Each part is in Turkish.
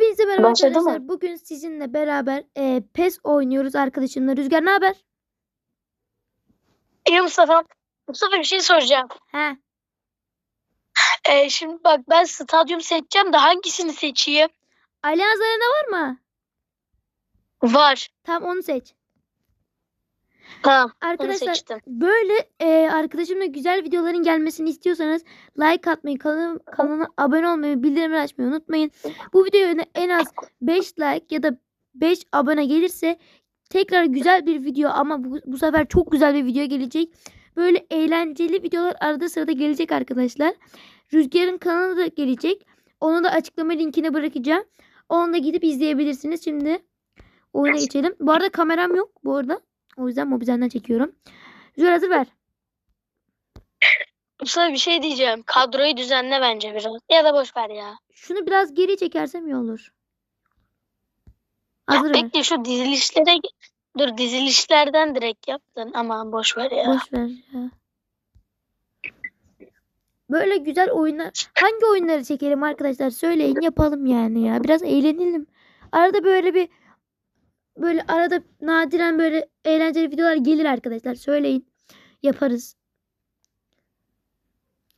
Hepinize merhaba Başladı mı? arkadaşlar. Bugün sizinle beraber e, PES oynuyoruz arkadaşımla. Rüzgar ne haber? İyi Mustafa. Mustafa bir şey soracağım. He. Ee, şimdi bak ben stadyum seçeceğim de hangisini seçeyim? Allianz Arena var mı? Var. Tamam onu seç. Tamam. Onu Arkadaşlar seçtim. böyle e, arkadaşımla güzel videoların gelmesini istiyorsanız like atmayı, kanal, kanala abone olmayı, bildirimleri açmayı unutmayın. Bu videoya en az 5 like ya da 5 abone gelirse tekrar güzel bir video ama bu, bu sefer çok güzel bir video gelecek. Böyle eğlenceli videolar arada sırada gelecek arkadaşlar. Rüzgar'ın kanalı da gelecek. Onu da açıklama linkine bırakacağım. Onu da gidip izleyebilirsiniz. Şimdi oyuna geçelim. Bu arada kameram yok bu arada. O yüzden mobilden çekiyorum. Rüzgar hazır ver. Mustafa bir şey diyeceğim. Kadroyu düzenle bence biraz. Ya da boş ver ya. Şunu biraz geri çekersem iyi olur. Hazır ver. Bekle şu dizilişlere dur dizilişlerden direkt yaptın. Aman boş ver ya. Boş ver ya. Böyle güzel oyunlar. Hangi oyunları çekelim arkadaşlar? Söyleyin yapalım yani ya. Biraz eğlenelim. Arada böyle bir böyle arada nadiren böyle eğlenceli videolar gelir arkadaşlar. Söyleyin. Yaparız.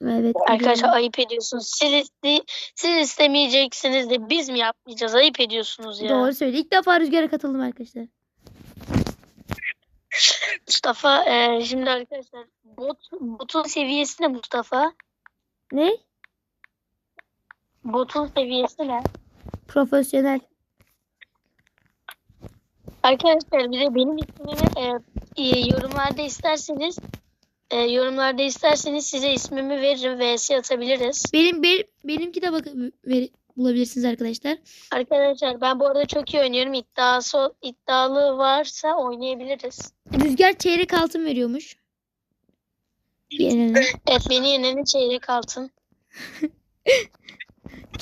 Evet. Arkadaşlar gidelim. ayıp ediyorsunuz. Siz, iste- siz istemeyeceksiniz de biz mi yapmayacağız? Ayıp ediyorsunuz ya. Doğru söyledi. İlk defa rüzgara katıldım arkadaşlar. Mustafa e, şimdi arkadaşlar bot, botun seviyesi ne Mustafa? Ne? Botun seviyesi ne? Profesyonel. Arkadaşlar bir de benim ismimi e, e, yorumlarda isterseniz e, yorumlarda isterseniz size ismimi veririm vs atabiliriz. Benim, benim benimki de bakın ver, bulabilirsiniz arkadaşlar. Arkadaşlar ben bu arada çok iyi oynuyorum. İddiası iddialı varsa oynayabiliriz. Rüzgar çeyrek altın veriyormuş. Yenene. Evet beni yeneni çeyrek altın.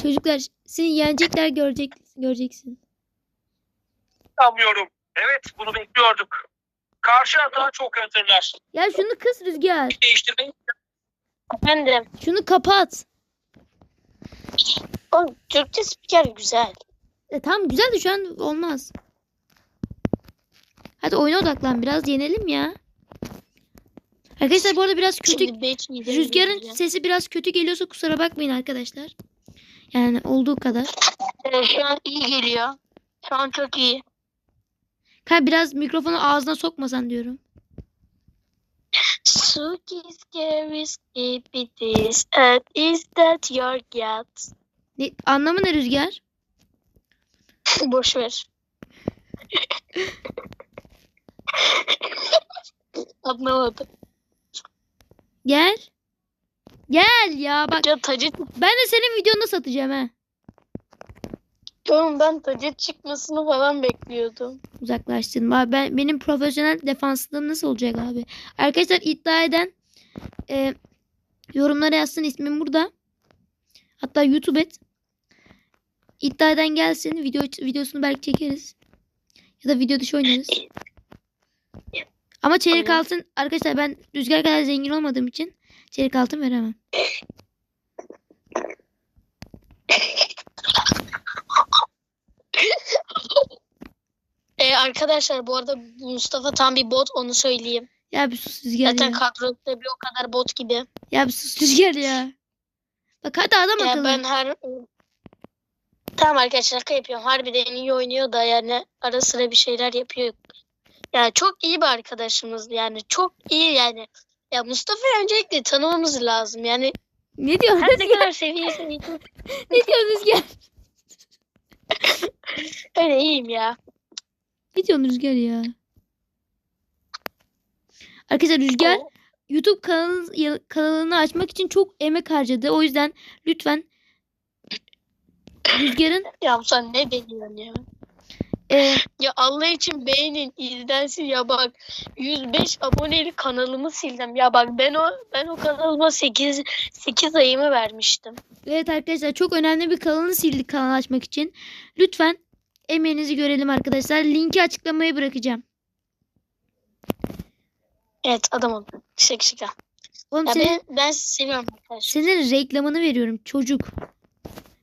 Çocuklar seni yenecekler görecek göreceksin. Sanmıyorum. Evet bunu bekliyorduk. Karşı hata çok hazırlar. Ya şunu kıs Rüzgar. Değiştirmeyi Efendim. Şunu kapat. Oğlum Türkçe spiker güzel. E, tamam güzel de şu an olmaz. Hadi oyuna odaklan biraz yenelim ya. Arkadaşlar bu arada biraz kötü Rüzgarın gireceğim. sesi biraz kötü geliyorsa kusura bakmayın arkadaşlar. Yani olduğu kadar. Evet, şu an iyi geliyor. Şu an çok iyi. Ha biraz mikrofonu ağzına sokmasan diyorum. Suki scary skippities. And is that your cat? Ne, anlamı ne Rüzgar? Boş ver. Anlamadım. Gel. Gel ya bak Ya tacı ben de senin videonu satacağım ha. Oğlum ben tacı çıkmasını falan bekliyordum. Uzaklaştın. Ba- Ben benim profesyonel defanslığım nasıl olacak abi? Arkadaşlar iddia eden e, yorumlara yazsın ismim burada. Hatta YouTube et. İddia eden gelsin. Video videosunu belki çekeriz. Ya da video dışı oynarız. Ama çeyrek altın arkadaşlar ben rüzgar kadar zengin olmadığım için çeyrek altın veremem. Ee, arkadaşlar bu arada Mustafa tam bir bot onu söyleyeyim. Ya bir sus rüzgar Zaten ya. kadroda bir o kadar bot gibi. Ya bir sus rüzgar ya. Bak hadi adam Ya akıllı. ben her Tamam arkadaşlar şaka yapıyorum. Harbiden iyi oynuyor da yani ara sıra bir şeyler yapıyor. Yani çok iyi bir arkadaşımız yani çok iyi yani. Ya Mustafa'yı öncelikle tanımamız lazım. Yani Ne diyorsun her ne kadar seviyesi ne diyorsun rüzgar? öyle iyiyim ya. Diyorsun Rüzgar ya? Arkadaşlar Rüzgar YouTube kanalını, kanalını açmak için çok emek harcadı. O yüzden lütfen Rüzgar'ın Ya sen ne deniyorsun ya? e, Ya Allah için beğenin, izlensin ya bak 105 aboneli kanalımı sildim. Ya bak ben o ben o kanalıma 8 8 ayımı vermiştim. evet arkadaşlar çok önemli bir kanalı sildik kanal açmak için. Lütfen emeğinizi görelim arkadaşlar. Linki açıklamaya bırakacağım. Evet adamım. Şaka şaka. Oğlum Ya senin, ben, ben sizi seviyorum arkadaşlar. senin reklamını veriyorum çocuk.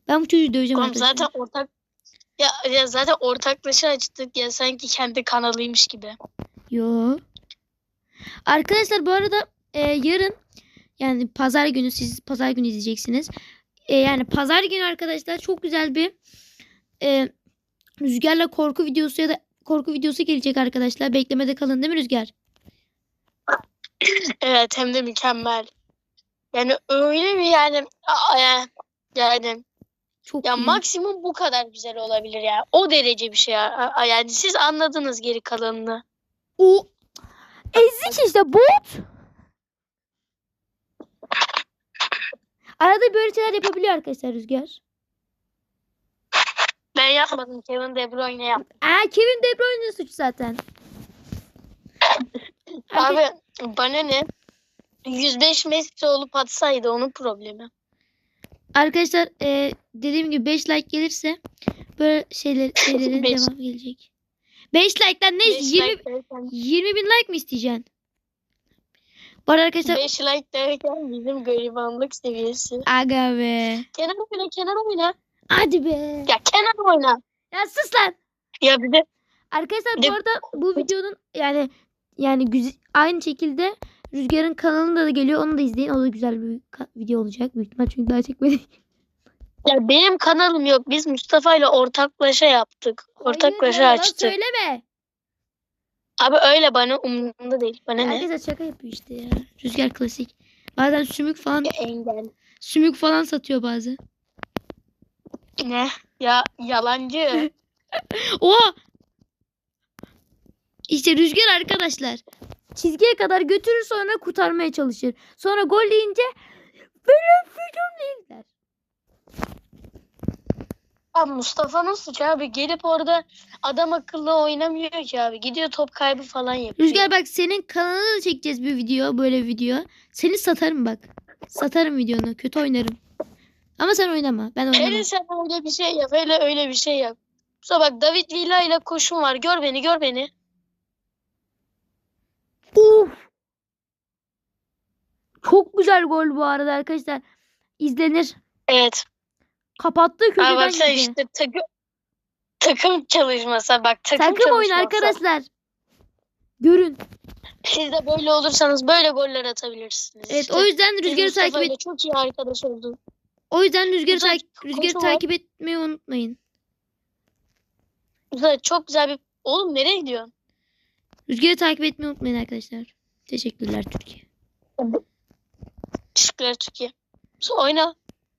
Ben bu çocuğu döveceğim Oğlum arkadaşlar. zaten ortak Ya, ya zaten ortaklaşa açtık ya sanki kendi kanalıymış gibi. Yo. Arkadaşlar bu arada e, yarın yani pazar günü siz pazar günü izleyeceksiniz. E, yani pazar günü arkadaşlar çok güzel bir e, Rüzgar'la korku videosu ya da korku videosu gelecek arkadaşlar. Beklemede kalın değil mi Rüzgar? Evet hem de mükemmel. Yani öyle bir yani yani Çok ya iyi. maksimum bu kadar güzel olabilir ya. O derece bir şey ya. Yani siz anladınız geri kalanını. O ezik işte bot. Arada böyle şeyler yapabiliyor arkadaşlar Rüzgar. Ben yapmadım. Kevin De Bruyne yaptı. Aa Kevin De Bruyne'nin suçu zaten. Abi bana ne? 105 Messi olup atsaydı onun problemi. Arkadaşlar e, dediğim gibi 5 like gelirse böyle şeyler şeylerin Beş. devamı gelecek. 5 like'tan ne? 5 20, like derken, 20 bin like mi isteyeceksin? Bu arada arkadaşlar 5 like derken bizim garibanlık seviyesi. aga be. Kenar oyna, kenar oyna. Hadi be. Ya kenar oyna. Ya sus lan. Ya bir de Arkadaşlar Bir bu de- arada bu videonun yani yani güzel, aynı şekilde Rüzgar'ın kanalında da geliyor. Onu da izleyin. O da güzel bir video olacak. Büyük ihtimal çünkü daha çekmedik. ya benim kanalım yok. Biz Mustafa ile ortaklaşa yaptık. Ortaklaşa Hayır, açtık. söyleme. Abi öyle bana umurumda değil. Bana ne? Arkadaşlar şaka yapıyor işte ya. Rüzgar klasik. Bazen sümük falan Ya engel. sümük falan satıyor bazen. Ne? Ya yalancı. O işte Rüzgar arkadaşlar. Çizgiye kadar götürür sonra kurtarmaya çalışır. Sonra gol yiyince benim fücum değil der. Abi Mustafa'nın suçu abi. Gelip orada adam akıllı oynamıyor ki abi. Gidiyor top kaybı falan yapıyor. Rüzgar bak senin kanalına da çekeceğiz bir video böyle video. Seni satarım bak. Satarım videonu. Kötü oynarım. Ama sen oynama. Ben oynamam. Hele sen öyle bir şey yap. Hele öyle bir şey yap. Sonra bak David Villa ile koşum var. Gör beni gör beni. Uf. Çok güzel gol bu arada arkadaşlar. İzlenir. Evet. Kapattı köşeden bak sen işte takım takım çalışması. Bak takım, Takım oyunu çalışması. arkadaşlar. Görün. Siz de böyle olursanız böyle goller atabilirsiniz. Evet İşte o yüzden Rüzgar'ı takip et. Çok iyi arkadaş olduk. O yüzden Rüzgar'ı takip Rüzgar'ı var. takip etmeyi unutmayın. Güzel, çok güzel bir... Oğlum nereye gidiyorsun? Rüzgar'ı takip etmeyi unutmayın arkadaşlar. Teşekkürler Türkiye. Teşekkürler Türkiye. Sonra oyna.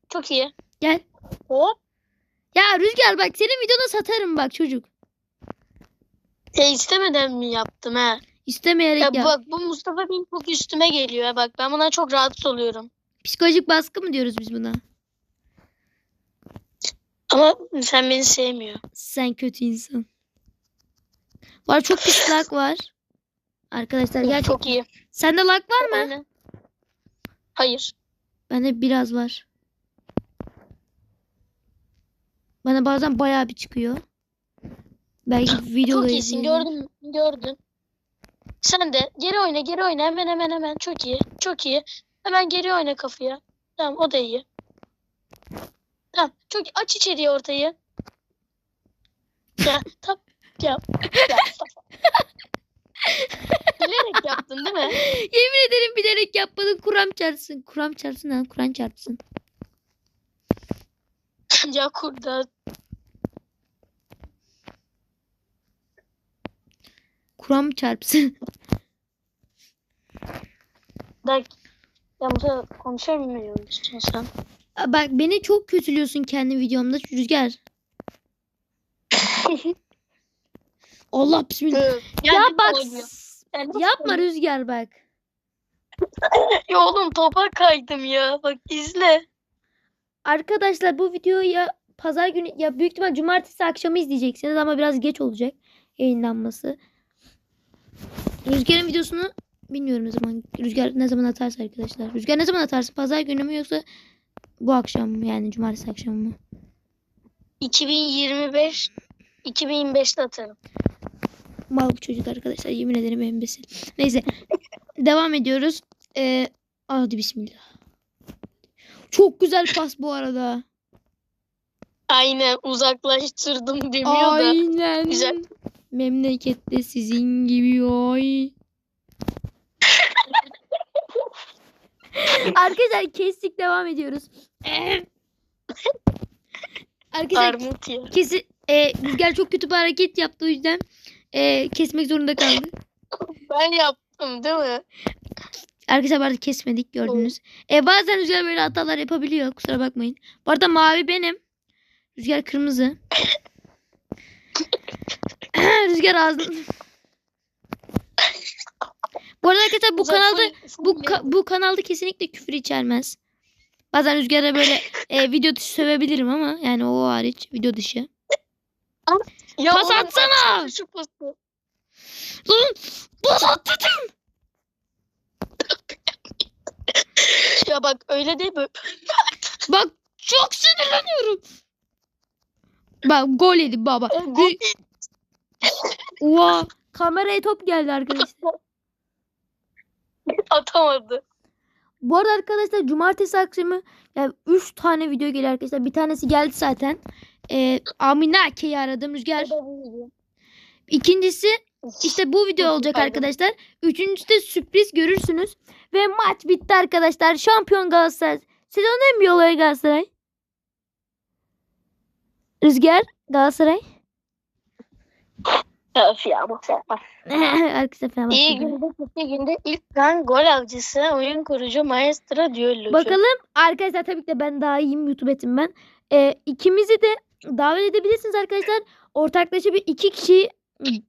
Çok iyi. Gel. Hop. Ya Rüzgar bak senin videonu satarım bak çocuk. Ya istemeden mi yaptım ha? İstemeyerek Ya yap. bak bu Mustafa benim çok üstüme geliyor. Bak ben buna çok rahatsız oluyorum. Psikolojik baskı mı diyoruz biz buna? Ama sen beni sevmiyor. Sen kötü insan. Var çok pis lag var. Arkadaşlar gerçekten. Çok iyi. Sende lag var mı? Oyna. Hayır. Bende biraz var. Bana bazen bayağı bir çıkıyor. Belki videoda Çok iyisin. mü? Gördün. Sen de geri oyna geri oyna hemen hemen hemen. Çok iyi. Çok iyi. Hemen geri oyna kafaya. Tamam o da iyi. Tamam. Çok. Aç içeriye ortayı. Ya tam ya. ya. Bilerek yaptın değil mi? Yemin ederim bilerek yapmadın. Kuram çarpsın. Kuram çarpsın ha. Kur'an çarpsın. ya kurda. Kuram çarpsın. Bak. Ya Mustafa konuşamıyor musun sen? Aa, Bak beni çok kötülüyorsun kendi videomda Rüzgar. Allah bismillah. Ya, bak yapma? Rüzgar bak. Ya oğlum topa kaydım ya. Bak izle. Arkadaşlar bu videoyu ya pazar günü ya büyük ihtimal cumartesi akşamı izleyeceksiniz ama biraz geç olacak yayınlanması. Rüzgar'ın videosunu bilmiyorum ne zaman. Rüzgar ne zaman atarsa arkadaşlar. Rüzgar ne zaman atarsın? Pazar günü mü yoksa bu akşam mı? Yani cumartesi akşamı mı? 2025 2025'te atarım. Mal bu çocuk arkadaşlar. Yemin ederim embesil. Neyse. Devam ediyoruz. Ee, hadi bismillah. Çok güzel pas bu arada. Aynen uzaklaştırdım demiyor da. Aynen. Güzel. Memlekette sizin gibi oy. Arkadaşlar kestik devam ediyoruz. Arkadaşlar Armut ya. kesi e, Rüzgar çok kötü bir hareket yaptı o yüzden e, kesmek zorunda kaldı. Ben yaptım değil mi? Arkadaşlar arada kesmedik gördünüz. E, bazen Rüzgar böyle hatalar yapabiliyor kusura bakmayın. Bu arada mavi benim. Rüzgar kırmızı. Rüzgar ağzını... Bu arada arkadaşlar bu Uzak kanalda bu ka- bu kanalda kesinlikle küfür içermez. Bazen Rüzgar'a böyle e, video dışı sövebilirim ama yani o hariç video dışı. Ya Pas oğlum, atsana! atsana Şu pası. Lan pas at dedim. Ya bak öyle değil mi? Bak çok sinirleniyorum. Bak gol yedi baba. Oha. Kameraya top geldi arkadaşlar. Atamadı. Bu arada arkadaşlar cumartesi akşamı yani 3 tane video geliyor arkadaşlar. Bir tanesi geldi zaten. Ee, Amine Ake'yi aradım Rüzgar. İkincisi işte bu video olacak arkadaşlar. Üçüncüsü de sürpriz görürsünüz. Ve maç bitti arkadaşlar. Şampiyon Galatasaray. Sezonun en büyük olayı Galatasaray. Rüzgar Galatasaray. Öf ya yapma. arkadaşlar. İyi günde kötü günde ilk ben gol avcısı oyun kurucu maestro düellocu. Bakalım arkadaşlar tabii ki de ben daha iyiyim YouTube etim ben. Ee, ikimizi de davet edebilirsiniz arkadaşlar. Ortaklaşa bir iki kişi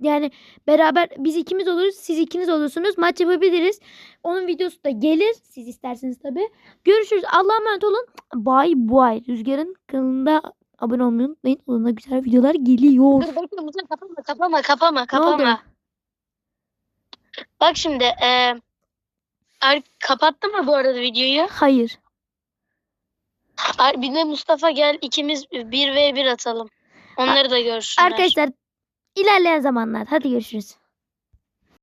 yani beraber biz ikimiz oluruz siz ikiniz olursunuz maç yapabiliriz. Onun videosu da gelir siz isterseniz tabii. Görüşürüz Allah'a emanet olun. Bye bye. Rüzgar'ın kanalında abone olmayı unutmayın. Onunla güzel videolar geliyor. Dur bekle Musa kapama kapama kapama kapama. Bak şimdi e, Ar- kapattın mı bu arada videoyu? Hayır. Ar- bir de Mustafa gel ikimiz 1v1 atalım. Onları da görsünler. Arkadaşlar ilerleyen zamanlar hadi görüşürüz.